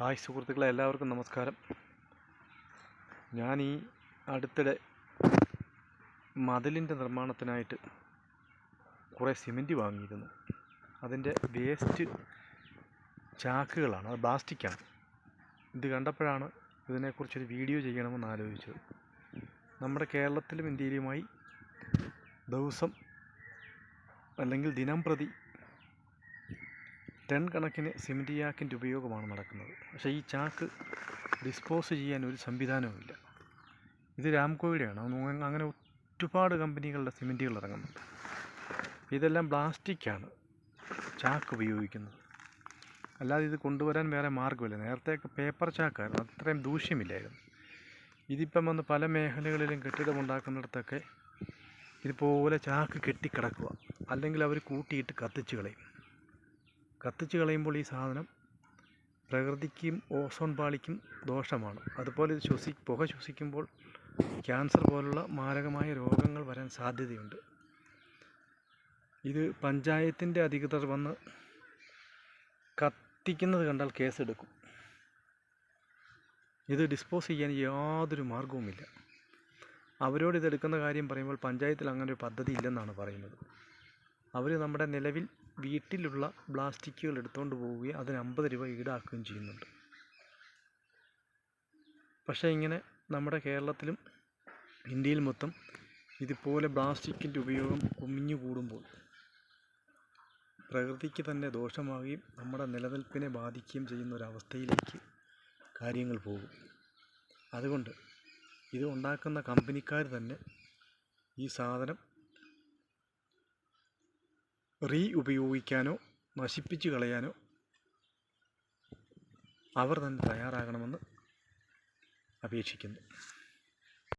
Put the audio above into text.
Hi സുഹൃത്തുക്കളെ എല്ലാവർക്കും നമസ്കാരം. ഞാൻ ഈ അടുത്തിടെ മതിലിന്റെ നിർമ്മാണത്തിനായിട്ട് കുറേ സിമന്റ് വാങ്ങിയിരുന്നു. അതിന്റെ വേസ്റ്റ് ചാക്കുകളാണ് അത് പ്ലാസ്റ്റിക്കാണ്. ഇത് കണ്ടപ്പോഴാണ് ഇതിനെക്കുറിച്ചൊരു വീഡിയോ ചെയ്യണമെന്ന് ആലോചിച്ചത്. നമ്മുടെ കേരളത്തിലും ഇന്ത്യയിലുമായി ദിവസം അല്ലെങ്കിൽ ദിനം പ്രതി ടൺ കണക്കിന് സിമന്റ് ചാക്കിന്റെ ഉപയോഗമാണ് നടക്കുന്നത്. പക്ഷേ ഈ ചാക്ക് ഡിസ്പോസ് ചെയ്യാൻ ഒരു സംവിധാനവുമില്ല. ഇത് രാംകോയുടെയാണ് അങ്ങനെ ഒരുപാട് കമ്പനികളുടെ സിമന്റുകൾ ഇറങ്ങുന്നുണ്ട്. ഇതെല്ലാം പ്ലാസ്റ്റിക്കാണ് ചാക്ക് ഉപയോഗിക്കുന്നത്. അല്ലാതെ ഇത് കൊണ്ടുവരാൻ വേറെ മാർഗമില്ല. നേരത്തെയൊക്കെ പേപ്പർ ചാക്കായിരുന്നു. അത്രയും ദൂഷ്യമില്ലായിരുന്നു. ഇതിപ്പം വന്ന് പല മേഖലകളിലും കെട്ടിടമുണ്ടാക്കുന്നിടത്തൊക്കെ ഇതുപോലെ ചാക്ക് കെട്ടിക്കിടക്കുക. അല്ലെങ്കിൽ അവർ കൂട്ടിയിട്ട് കത്തിച്ച് കളയും. കത്തിച്ച് കളയുമ്പോൾ ഈ സാധനം പ്രകൃതിക്കും ഓസോൺ പാളിക്കും ദോഷമാണ്. അതുപോലെ ഇത് ശ്വസി പുക ശ്വസിക്കുമ്പോൾ ക്യാൻസർ പോലുള്ള മാരകമായ രോഗങ്ങൾ വരാൻ സാധ്യതയുണ്ട്. ഇത് പഞ്ചായത്തിന്റെ അധികൃതർ വന്ന് കത്തിക്കുന്നത് കണ്ടാൽ കേസെടുക്കും. ഇത് ഡിസ്പോസ് ചെയ്യാൻ യാതൊരു മാർഗവുമില്ല അവരോട് ഇതെടുക്കുന്ന കാര്യം പറയുമ്പോൾ പഞ്ചായത്തിൽ അങ്ങനെ ഒരു പദ്ധതി ഇല്ലെന്നാണ് പറയുന്നത്. അവർ നമ്മുടെ നിലവിൽ വീട്ടിലുള്ള പ്ലാസ്റ്റിക്കുകൾ എടുത്തുകൊണ്ട് പോവുകയും അതിന് അമ്പത് രൂപ ഈടാക്കുകയും ചെയ്യുന്നുണ്ട്. പക്ഷേ ഇങ്ങനെ നമ്മുടെ കേരളത്തിലും ഇന്ത്യയിൽ മൊത്തം ഇതുപോലെ പ്ലാസ്റ്റിക്കിന്റെ ഉപയോഗം കുമിഞ്ഞു കൂടുമ്പോൾ പ്രകൃതിക്ക് തന്നെ ദോഷമാവുകയും നമ്മുടെ നിലനിൽപ്പിനെ ബാധിക്കുകയും ചെയ്യുന്ന ഒരവസ്ഥയിലേക്ക് കാര്യങ്ങൾ പോകും. അതുകൊണ്ട് ഇത് ഉണ്ടാക്കുന്ന കമ്പനിക്കാർ തന്നെ ഈ സാധനം റീ ഉപയോഗിക്കാനോ നശിപ്പിച്ച് കളയാനോ അവർ തന്നെ തയ്യാറാകണമെന്ന് അപേക്ഷിക്കുന്നു.